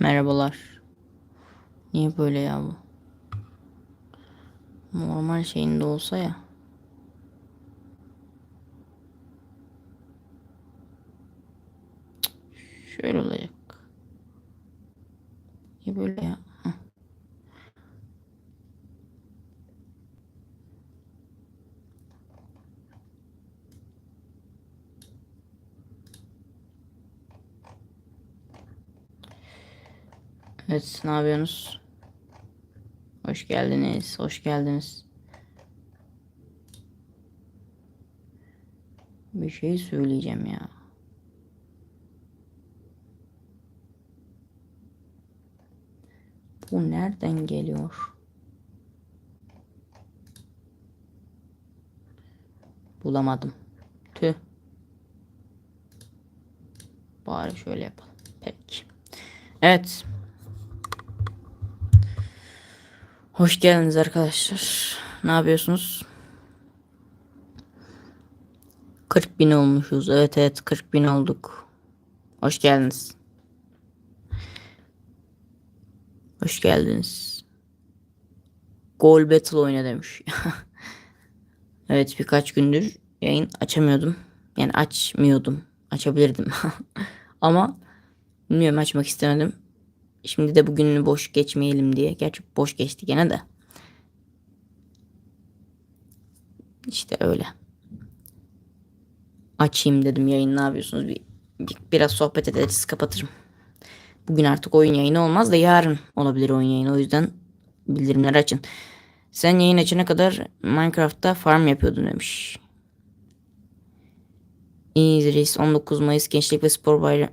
Merhabalar. Niye böyle ya bu? Normal şeyinde olsa ya. Şöyle olacak. Niye böyle ya? Evet, ne yapıyorsunuz? Hoş geldiniz, hoş geldiniz. Bir şey söyleyeceğim ya. Bu nereden geliyor? Bulamadım. Tüh. Bari şöyle yapalım. Peki. Evet. Hoş geldiniz arkadaşlar. Ne yapıyorsunuz? 40 bin olmuşuz. Evet evet 40 bin olduk. Hoş geldiniz. Hoş geldiniz. Gol Battle oyna demiş. evet birkaç gündür yayın açamıyordum. Yani açmıyordum. Açabilirdim. Ama bilmiyorum açmak istemedim. Şimdi de bugününü boş geçmeyelim diye. Gerçi boş geçti gene de. İşte öyle. Açayım dedim yayın ne yapıyorsunuz? Bir, bir- biraz sohbet ederiz kapatırım. Bugün artık oyun yayını olmaz da yarın olabilir oyun yayını. O yüzden bildirimleri açın. Sen yayın açana kadar Minecraft'ta farm yapıyordun demiş. İyi reis 19 Mayıs Gençlik ve Spor Bayramı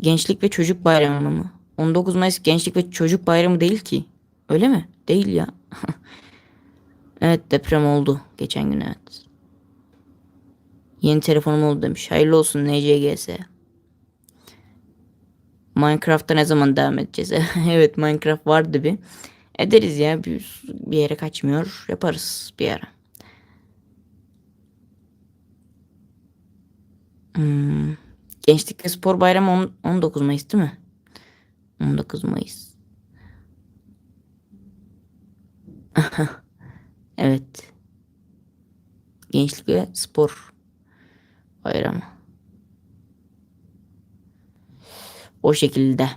Gençlik ve Çocuk Bayramı mı? 19 Mayıs Gençlik ve Çocuk Bayramı değil ki. Öyle mi? Değil ya. evet deprem oldu geçen gün evet. Yeni telefonum oldu demiş. Hayırlı olsun NCGS. Minecraft'ta ne zaman devam edeceğiz? evet Minecraft vardı bir. Ederiz ya bir, bir yere kaçmıyor. Yaparız bir ara. Hmm. Gençlik ve Spor Bayramı on- 19 Mayıs değil mi? 19 Mayıs. evet. Gençlik ve Spor Bayramı. O şekilde.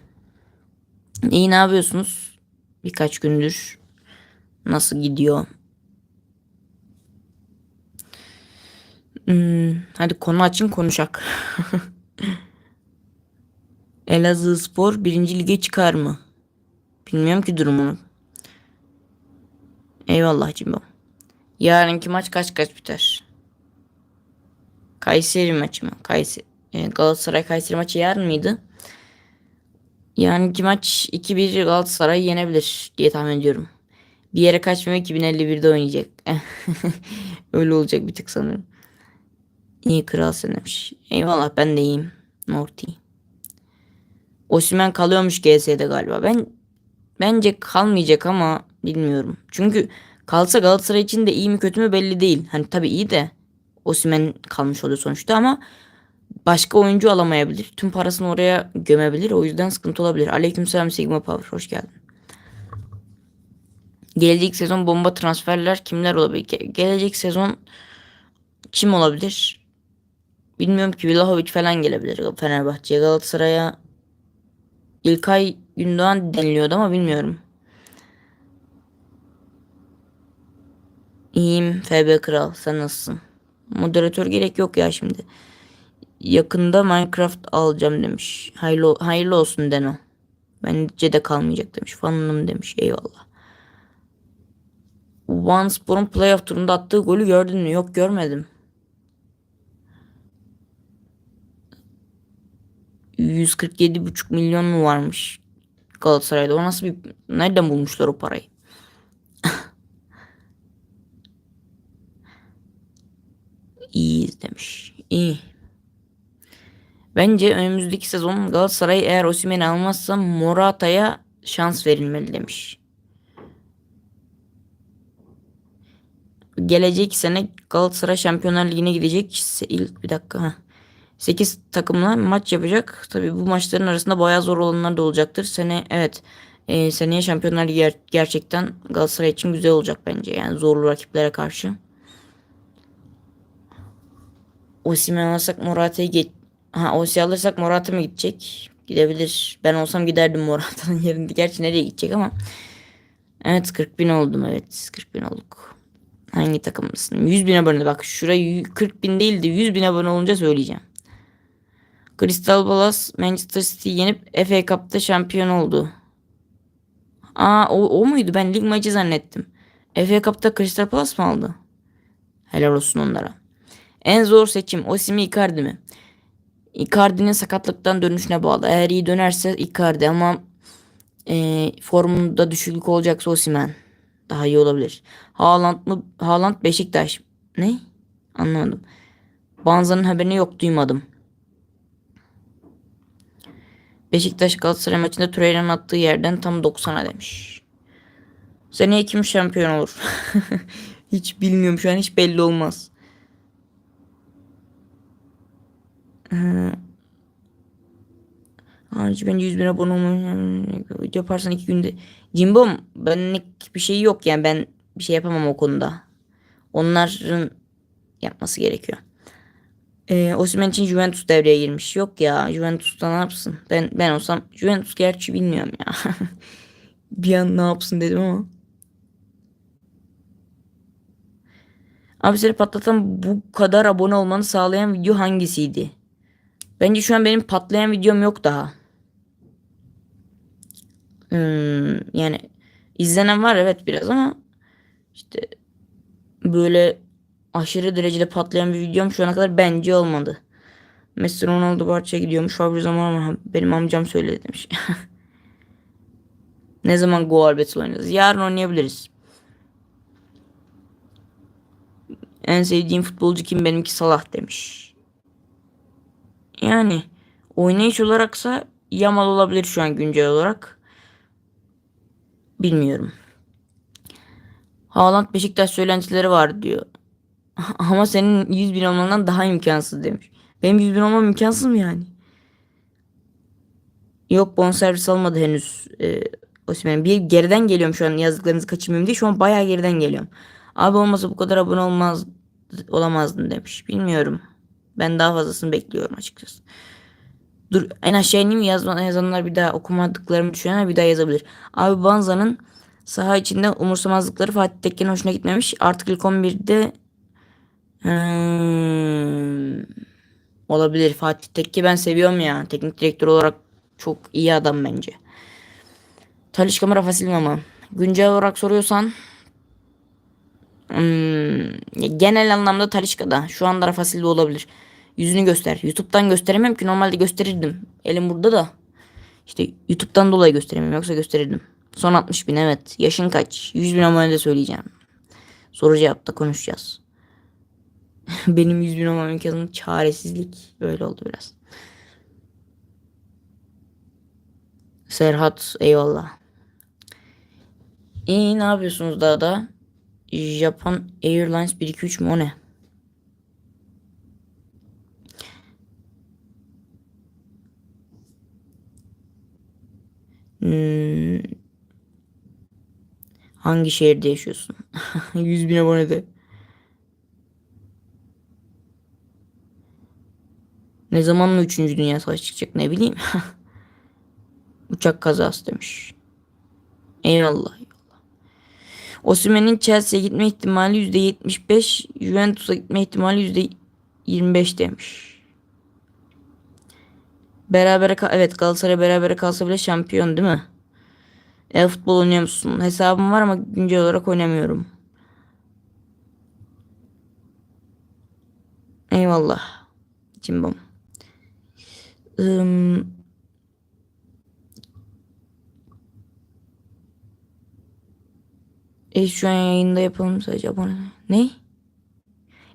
İyi ne yapıyorsunuz? Birkaç gündür nasıl gidiyor? Hmm, hadi konu açın konuşak. Elazığ Spor birinci lige çıkar mı? Bilmiyorum ki durumunu. Eyvallah Cimbo. Yarınki maç kaç kaç biter? Kayseri maçı mı? Kayseri. e, Galatasaray Kayseri maçı yarın mıydı? Yarınki maç 2-1 Galatasaray yenebilir diye tahmin ediyorum. Bir yere kaçmıyor 2051'de oynayacak. Öyle olacak bir tık sanırım. İyi kral sen. Eyvallah ben de iyiyim. Morty. Osimhen kalıyormuş GS'de galiba. Ben bence kalmayacak ama bilmiyorum. Çünkü kalsa Galatasaray için de iyi mi kötü mü belli değil. Hani tabii iyi de Osimhen kalmış oluyor sonuçta ama başka oyuncu alamayabilir. Tüm parasını oraya gömebilir. O yüzden sıkıntı olabilir. Aleykümselam Sigma Power. Hoş geldin. Gelecek sezon bomba transferler kimler olabilir? Ge- Gelecek sezon kim olabilir? Bilmiyorum ki Vlahovic falan gelebilir Fenerbahçe'ye. Galatasaray'a İlkay Gündoğan deniliyordu ama bilmiyorum. İyiyim FB Kral sen nasılsın? Moderatör gerek yok ya şimdi. Yakında Minecraft alacağım demiş. Hayırlı, hayırlı olsun Deno. Bence de kalmayacak demiş. Fanım demiş. Eyvallah. One Spor'un playoff turunda attığı golü gördün mü? Yok görmedim. 147,5 milyon mu varmış Galatasaray'da? O nasıl bir... Nereden bulmuşlar o parayı? İyiyiz demiş. İyi. Bence önümüzdeki sezon Galatasaray eğer Osimhen'i almazsa Morata'ya şans verilmeli demiş. Gelecek sene Galatasaray Şampiyonlar Ligi'ne gidecek. Bir dakika. ha. 8 takımla maç yapacak. Tabii bu maçların arasında bayağı zor olanlar da olacaktır. Sene evet e, seneye Şampiyonlar Ligi ger- gerçekten Galatasaray için güzel olacak bence. Yani zorlu rakiplere karşı. Osimhen alırsak Morata'yı geç... Ha Osi alırsak Morata mı gidecek? Gidebilir. Ben olsam giderdim Morata'nın yerinde. Gerçi nereye gidecek ama. Evet 40 bin oldum evet 40 bin olduk. Hangi takımlısın? 100 bin abone bak şuraya 40 bin değil de 100 bin abone olunca söyleyeceğim. Crystal Palace Manchester City yenip FA Cup'ta şampiyon oldu. Aa o, o muydu? Ben lig maçı zannettim. FA Cup'ta Crystal Palace mı aldı? Helal olsun onlara. En zor seçim Osimhen Icardi mi? Icardi'nin sakatlıktan dönüşüne bağlı. Eğer iyi dönerse Icardi ama e, formunda düşüklük olacaksa Osimhen daha iyi olabilir. Haaland mı? Haaland Beşiktaş. Ne? Anlamadım. Banza'nın haberini yok duymadım. Beşiktaş Galatasaray maçında Torreira'nın attığı yerden tam 90'a demiş. Seneye kim şampiyon olur? hiç bilmiyorum şu an hiç belli olmaz. Harici ben 100 bin abone olmayı yaparsan iki günde. Cimbom benlik bir şey yok yani ben bir şey yapamam o konuda. Onların yapması gerekiyor. Ee, Osimhen için Juventus devreye girmiş. Yok ya Juventus'ta ne yapsın? Ben ben olsam Juventus gerçi bilmiyorum ya. bir an ne yapsın dedim ama. Abi seni patlatan bu kadar abone olmanı sağlayan video hangisiydi? Bence şu an benim patlayan videom yok daha. Hmm, yani izlenen var evet biraz ama işte böyle aşırı derecede patlayan bir videom şu ana kadar bence olmadı. Messi Ronaldo Barça'ya gidiyormuş. Fabri zaman ama benim amcam söyledi demiş. ne zaman Goal Battle oynarız? Yarın oynayabiliriz. En sevdiğim futbolcu kim? Benimki Salah demiş. Yani oynayış olaraksa Yamal olabilir şu an güncel olarak. Bilmiyorum. Haaland Beşiktaş söylentileri var diyor. Ama senin 100 bin olmandan daha imkansız demiş. Benim 100 bin olmam imkansız mı yani? Yok bonservis almadı henüz. Ee, Osimhen. Bir geriden geliyorum şu an yazdıklarınızı kaçırmayayım diye. Şu an bayağı geriden geliyorum. Abi olmasa bu kadar abone olmaz olamazdın demiş. Bilmiyorum. Ben daha fazlasını bekliyorum açıkçası. Dur en aşağı ineyim yazma, yazanlar bir daha okumadıklarımı düşünenler bir daha yazabilir. Abi Banza'nın saha içinde umursamazlıkları Fatih Tekke'nin hoşuna gitmemiş. Artık ilk 11'de hmm, olabilir. Fatih Tekke ben seviyorum ya. Teknik direktör olarak çok iyi adam bence. Talişka mı Rafa Silva mı? Güncel olarak soruyorsan Hmm, genel anlamda Talişka'da. Şu anda Rafa Silva olabilir. Yüzünü göster. YouTube'dan gösteremem ki normalde gösterirdim. Elim burada da. İşte YouTube'dan dolayı gösteremem yoksa gösterirdim. Son 60 bin evet. Yaşın kaç? 100 bin abone de söyleyeceğim. Soru cevapta konuşacağız. Benim 100 bin olmam çaresizlik. Böyle oldu biraz. Serhat eyvallah. İyi ne yapıyorsunuz daha da? Japan Airlines 123 mi o ne? Hmm. Hangi şehirde yaşıyorsun? 100 bin abonede. Ne zaman mı 3. Dünya Savaşı çıkacak ne bileyim. Uçak kazası demiş. Eyvallah. Osimhen'in Chelsea'ye gitme ihtimali %75, Juventus'a gitme ihtimali %25 demiş. Berabere evet Galatasaray berabere kalsa bile şampiyon değil mi? E futbol oynuyor musun? Hesabım var ama güncel olarak oynamıyorum. Eyvallah. Cimbom. Um, E şu an yayında yapalım sadece abone. Ne?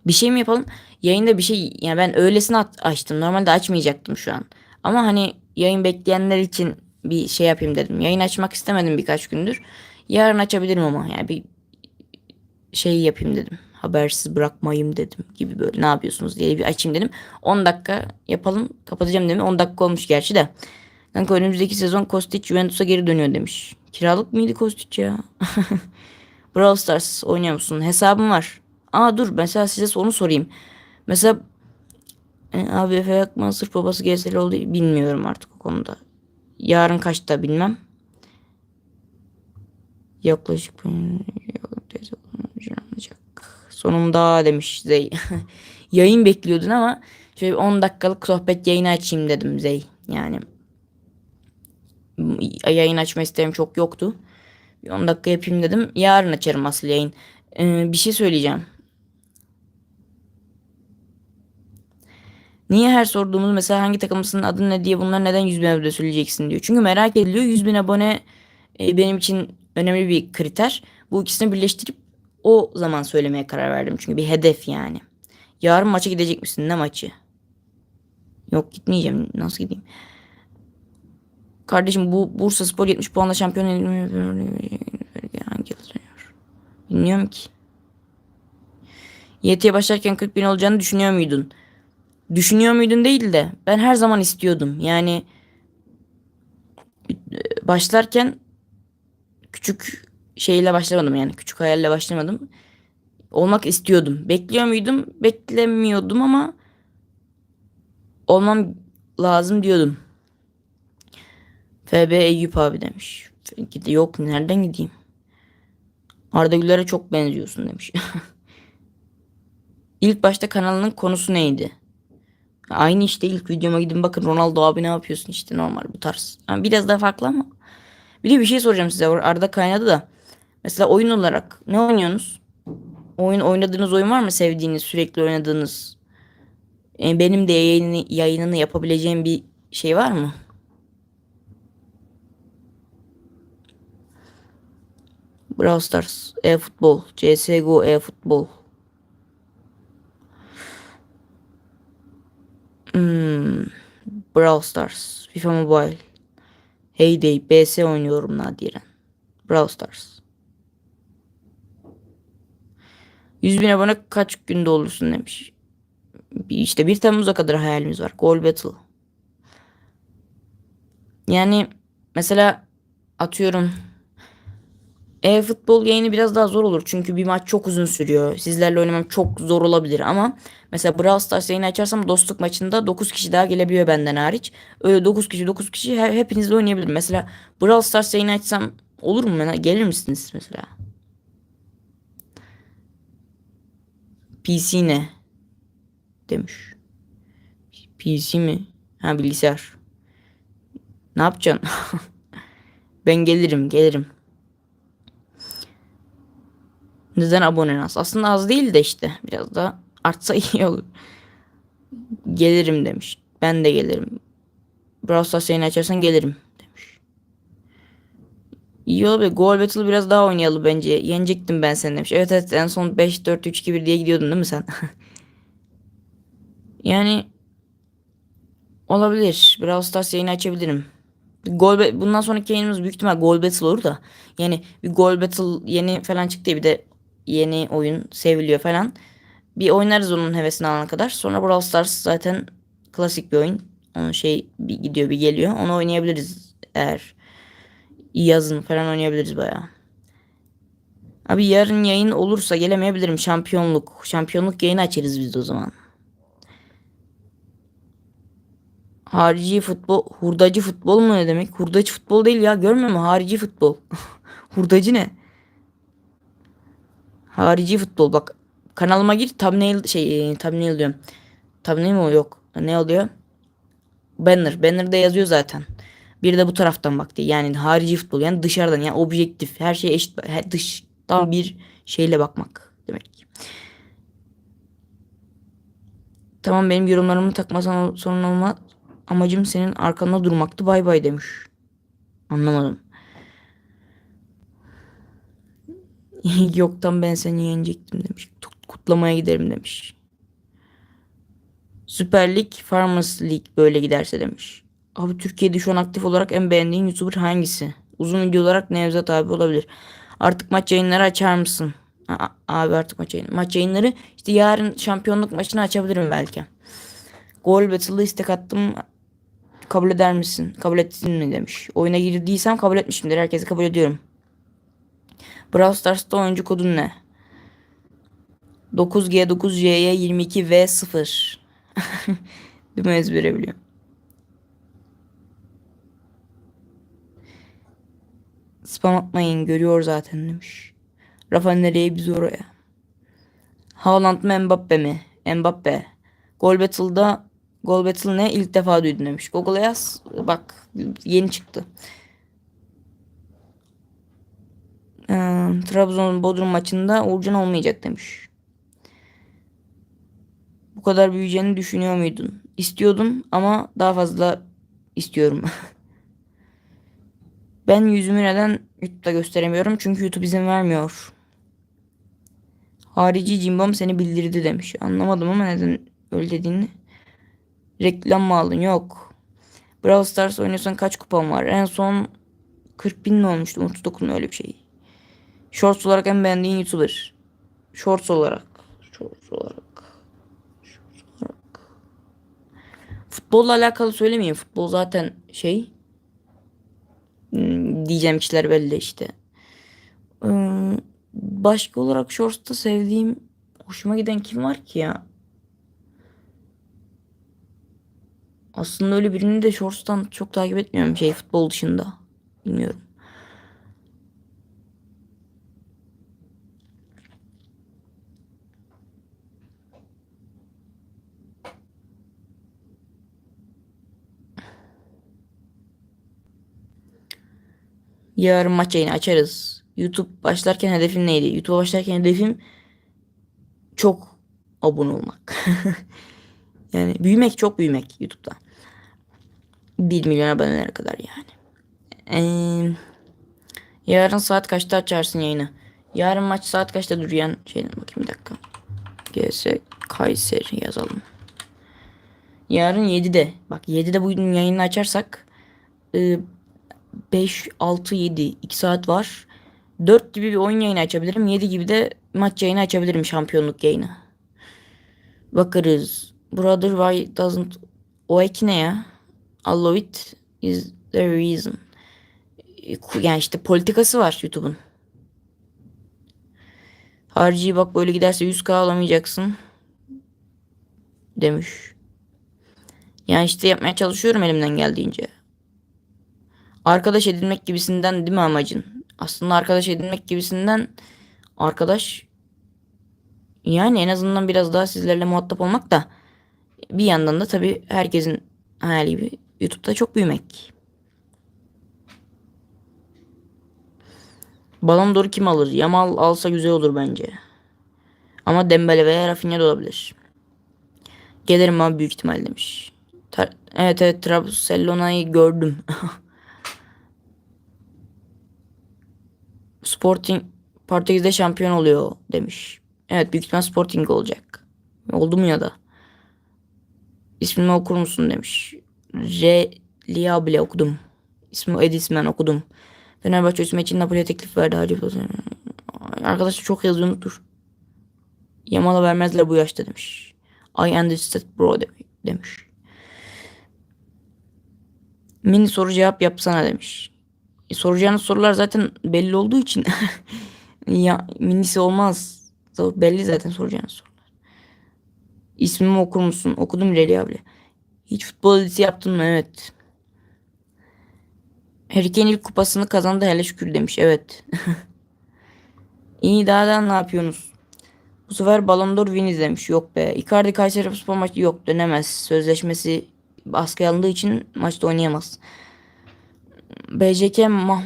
Bir şey mi yapalım? Yayında bir şey yani ben öylesine açtım. Normalde açmayacaktım şu an. Ama hani yayın bekleyenler için bir şey yapayım dedim. Yayın açmak istemedim birkaç gündür. Yarın açabilirim ama yani bir şey yapayım dedim. Habersiz bırakmayayım dedim gibi böyle ne yapıyorsunuz diye bir açayım dedim. 10 dakika yapalım kapatacağım dedim. 10 dakika olmuş gerçi de. Kanka önümüzdeki sezon Kostic Juventus'a geri dönüyor demiş. Kiralık mıydı Kostic ya? Brawl Stars oynuyor musun? Hesabım var. Aa dur mesela size onu sorayım. Mesela e, abi Efe Akman sırf babası GSL oldu bilmiyorum artık o konuda. Yarın kaçta bilmem. Yaklaşık. Sonunda demiş Zey. Yayın bekliyordun ama şöyle 10 dakikalık sohbet yayını açayım dedim Zey. Yani yayın açma isteğim çok yoktu. Bir 10 dakika yapayım dedim. Yarın açarım asıl yayın. Ee, bir şey söyleyeceğim. Niye her sorduğumuz mesela hangi takımısının adı ne diye bunlar neden 100 bin abone söyleyeceksin diyor. Çünkü merak ediliyor. 100 bin abone e, benim için önemli bir kriter. Bu ikisini birleştirip o zaman söylemeye karar verdim. Çünkü bir hedef yani. Yarın maça gidecek misin? Ne maçı? Yok gitmeyeceğim. Nasıl gideyim? Kardeşim bu Bursa Spor 70 puanla şampiyon hangi yıl? Bilmiyorum ki. YT'ye başlarken 40 bin olacağını düşünüyor muydun? Düşünüyor muydun değil de ben her zaman istiyordum. Yani başlarken küçük şeyle başlamadım yani küçük hayalle başlamadım. Olmak istiyordum. Bekliyor muydum? Beklemiyordum ama olmam lazım diyordum. FB Eyüp abi demiş. Yok nereden gideyim? Arda Güler'e çok benziyorsun demiş. İlk başta kanalının konusu neydi? Aynı işte ilk videoma gidin bakın Ronaldo abi ne yapıyorsun işte normal bu tarz. Yani biraz daha farklı ama. Bir de bir şey soracağım size arada kaynadı da. Mesela oyun olarak ne oynuyorsunuz? Oyun oynadığınız oyun var mı sevdiğiniz sürekli oynadığınız? Yani benim de yayını, yayınını yapabileceğim bir şey var mı? Brawl Stars, e-futbol, CSGO, e-futbol. Hmm, Brawl Stars, FIFA Mobile, Heyday, BS oynuyorum nadiren. Brawl Stars. 100 bin abone kaç günde olursun demiş. İşte 1 Temmuz'a kadar hayalimiz var. Goal Battle. Yani mesela atıyorum e-futbol yayını biraz daha zor olur. Çünkü bir maç çok uzun sürüyor. Sizlerle oynamam çok zor olabilir ama mesela Brawl Stars yayını açarsam dostluk maçında 9 kişi daha gelebiliyor benden hariç. Öyle 9 kişi 9 kişi hepinizle oynayabilirim. Mesela Brawl Stars yayını açsam olur mu? Gelir misiniz mesela? PC ne? Demiş. PC mi? Ha bilgisayar. Ne yapacaksın? ben gelirim gelirim. Neden abonen az? Aslında az değil de işte. Biraz da artsa iyi olur. Gelirim demiş. Ben de gelirim. Brawl Stars yayını açarsan gelirim. İyi olabilir. Goal Battle biraz daha oynayalım bence. Yenecektim ben seni demiş. Evet evet en son 5 4 3 2 1 diye gidiyordun değil mi sen? yani olabilir. Brawl Stars yayını açabilirim. Gol bundan sonraki yayınımız büyük ihtimal Goal Battle olur da. Yani bir Goal Battle yeni falan çıktı bir de yeni oyun seviliyor falan. Bir oynarız onun hevesini alana kadar. Sonra Brawl Stars zaten klasik bir oyun. Onun şey bir gidiyor bir geliyor. Onu oynayabiliriz eğer yazın falan oynayabiliriz bayağı. Abi yarın yayın olursa gelemeyebilirim. Şampiyonluk. Şampiyonluk yayını açarız biz de o zaman. Harici futbol, hurdacı futbol mu ne demek? Hurdacı futbol değil ya görmüyor musun? Harici futbol. hurdacı ne? Harici futbol bak. Kanalıma gir thumbnail şey e, thumbnail diyorum. Thumbnail mi yok. Ne oluyor? Banner. Banner'da yazıyor zaten. Bir de bu taraftan bak diye. Yani harici futbol yani dışarıdan yani objektif her şey eşit her dıştan bir şeyle bakmak demek. Tamam benim yorumlarımı takmasan sorun olmaz. Amacım senin arkanda durmaktı bay bay demiş. Anlamadım. Yoktan ben seni yenecektim demiş. Kutlamaya giderim demiş. Süper Lig, Farmers League böyle giderse demiş. Abi Türkiye'de şu an aktif olarak en beğendiğin YouTuber hangisi? Uzun video olarak Nevzat abi olabilir. Artık maç yayınları açar mısın? A- abi artık maç yayını. Maç yayınları işte yarın şampiyonluk maçını açabilirim belki. Gol Battle'da istek attım. Kabul eder misin? Kabul ettin mi demiş. Oyuna girdiysem kabul etmişimdir. Herkesi kabul ediyorum. Brawl Stars'ta oyuncu kodun ne? 9G 9J'ye 22 V 0. Değil mi ezbere biliyorum. Spam atmayın görüyor zaten demiş. Rafa nereye biz oraya. Haaland mı Mbappe mi? Mbappe. Gol Battle'da Gol Battle ne? İlk defa duydum demiş. Google'a yaz. Bak yeni çıktı. Ee, Trabzon Bodrum maçında Uğurcan olmayacak demiş. Bu kadar büyüyeceğini düşünüyor muydun? İstiyordum ama daha fazla istiyorum. ben yüzümü neden YouTube'da gösteremiyorum? Çünkü YouTube izin vermiyor. Harici cimbom seni bildirdi demiş. Anlamadım ama neden öyle dediğini. Reklam mı aldın? Yok. Brawl Stars oynuyorsan kaç kupan var? En son 40 bin mi olmuştu? 39 mu öyle bir şey. Shorts olarak en beğendiğin YouTuber. Shorts olarak. Shorts olarak. Shorts olarak. Futbolla alakalı söylemeyeyim. Futbol zaten şey. Hmm, diyeceğim kişiler belli işte. Ee, başka olarak Shorts'ta sevdiğim hoşuma giden kim var ki ya? Aslında öyle birini de Shorts'tan çok takip etmiyorum şey futbol dışında. Bilmiyorum. Yarın maç yayını açarız. YouTube başlarken hedefim neydi? YouTube başlarken hedefim çok abone olmak. yani büyümek çok büyümek YouTube'da. 1 milyon abonelere kadar yani. Ee, yarın saat kaçta açarsın yayını? Yarın maç saat kaçta duruyan şeyden bakayım bir dakika. GS Kayseri yazalım. Yarın 7'de. Bak 7'de bugün yayını açarsak e, 5, 6, 7 2 saat var. 4 gibi bir oyun yayını açabilirim. 7 gibi de maç yayını açabilirim şampiyonluk yayını. Bakarız. Brother why doesn't o ek ne ya? Allow it is the reason. Yani işte politikası var YouTube'un. Harici bak böyle giderse 100k alamayacaksın. Demiş. Yani işte yapmaya çalışıyorum elimden geldiğince. Arkadaş edinmek gibisinden değil mi amacın? Aslında arkadaş edinmek gibisinden arkadaş yani en azından biraz daha sizlerle muhatap olmak da bir yandan da tabii herkesin hayali gibi YouTube'da çok büyümek. Balon doğru kim alır? Yamal alsa güzel olur bence. Ama Dembele veya Rafinha da olabilir. Gelirim ama büyük ihtimal demiş. Ta evet evet Trabzon'u gördüm. Sporting Portekiz'de şampiyon oluyor demiş. Evet büyük ihtimal Sporting olacak. Oldu mu ya da? İsmimi okur musun demiş. R. Lia bile okudum. İsmi Edismen okudum. Fenerbahçe üstüme için Napoli'ye teklif verdi. Hacı Arkadaşlar çok yazı unutur. Yamal'a vermezler bu yaşta demiş. I understand bro demiş. Mini soru cevap yapsana demiş. E, soracağınız sorular zaten belli olduğu için ya minisi olmaz. Belli zaten soracağınız sorular. İsmimi okur musun? Okudum Reli abi. Hiç futbol dizisi yaptın mı? Evet. Harry Kane ilk kupasını kazandı hele şükür demiş. Evet. İyi daha da ne yapıyorsunuz? Bu sefer Ballon d'Or win izlemiş. Yok be. Icardi Kayseri Spor maçı yok dönemez. Sözleşmesi baskı alındığı için maçta oynayamaz. BJK mah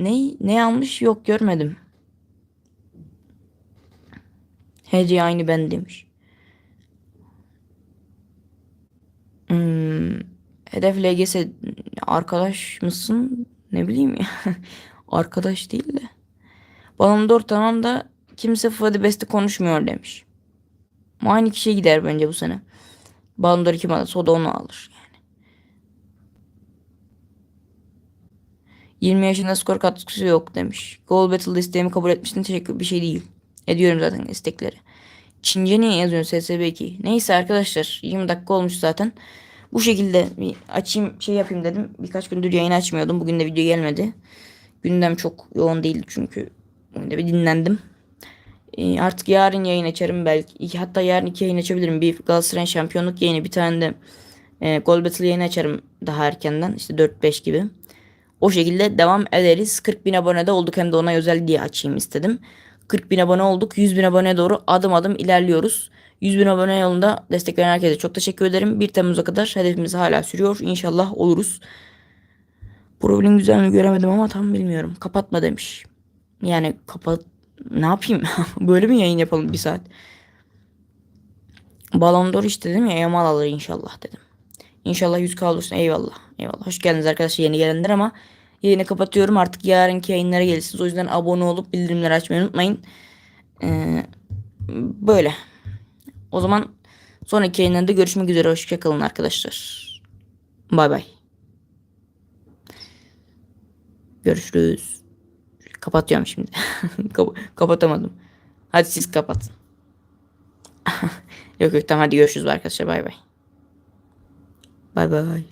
ne ne almış yok görmedim. Hece aynı ben demiş. Hmm, hedef LGS arkadaş mısın? Ne bileyim ya. arkadaş değil de. Ballon d'Or tamam da kimse FIFA Best'i konuşmuyor demiş. Aynı kişiye gider bence bu sene. Ballon d'Or kim alırsa da onu alır. 20 yaşında skor katkısı yok demiş. Goal Battle isteğimi kabul etmiştin. Teşekkür bir şey değil. ediyorum zaten istekleri. Çince niye yazıyorsun SSB2? Neyse arkadaşlar 20 dakika olmuş zaten. Bu şekilde bir açayım şey yapayım dedim. Birkaç gündür yayın açmıyordum. Bugün de video gelmedi. Gündem çok yoğun değildi çünkü. Bugün de bir dinlendim. Ee, artık yarın yayın açarım belki. Hatta yarın iki yayın açabilirim. Bir Galatasaray şampiyonluk yayını bir tane de e, Gol Battle yayını açarım daha erkenden. İşte 4-5 gibi. O şekilde devam ederiz. 40 bin abone de olduk hem de ona özel diye açayım istedim. 40 bin abone olduk. 100 bin aboneye doğru adım adım ilerliyoruz. 100 bin abone yolunda destek herkese çok teşekkür ederim. 1 Temmuz'a kadar hedefimiz hala sürüyor. İnşallah oluruz. Profilin güzel mi göremedim ama tam bilmiyorum. Kapatma demiş. Yani kapat... Ne yapayım? Böyle mi yayın yapalım bir saat? Balon işte dedim ya Yamal alır inşallah dedim. İnşallah 100 olursun. Eyvallah. Eyvallah. Hoş geldiniz arkadaşlar yeni gelenler ama yayını kapatıyorum. Artık yarınki yayınlara gelirsiniz. O yüzden abone olup bildirimleri açmayı unutmayın. Ee, böyle. O zaman sonraki yayınlarda görüşmek üzere. Hoşçakalın arkadaşlar. Bay bay. Görüşürüz. Kapatıyorum şimdi. Kap- kapatamadım. Hadi siz kapatın. yok yok tamam hadi görüşürüz arkadaşlar. Bay bay. Bay bay.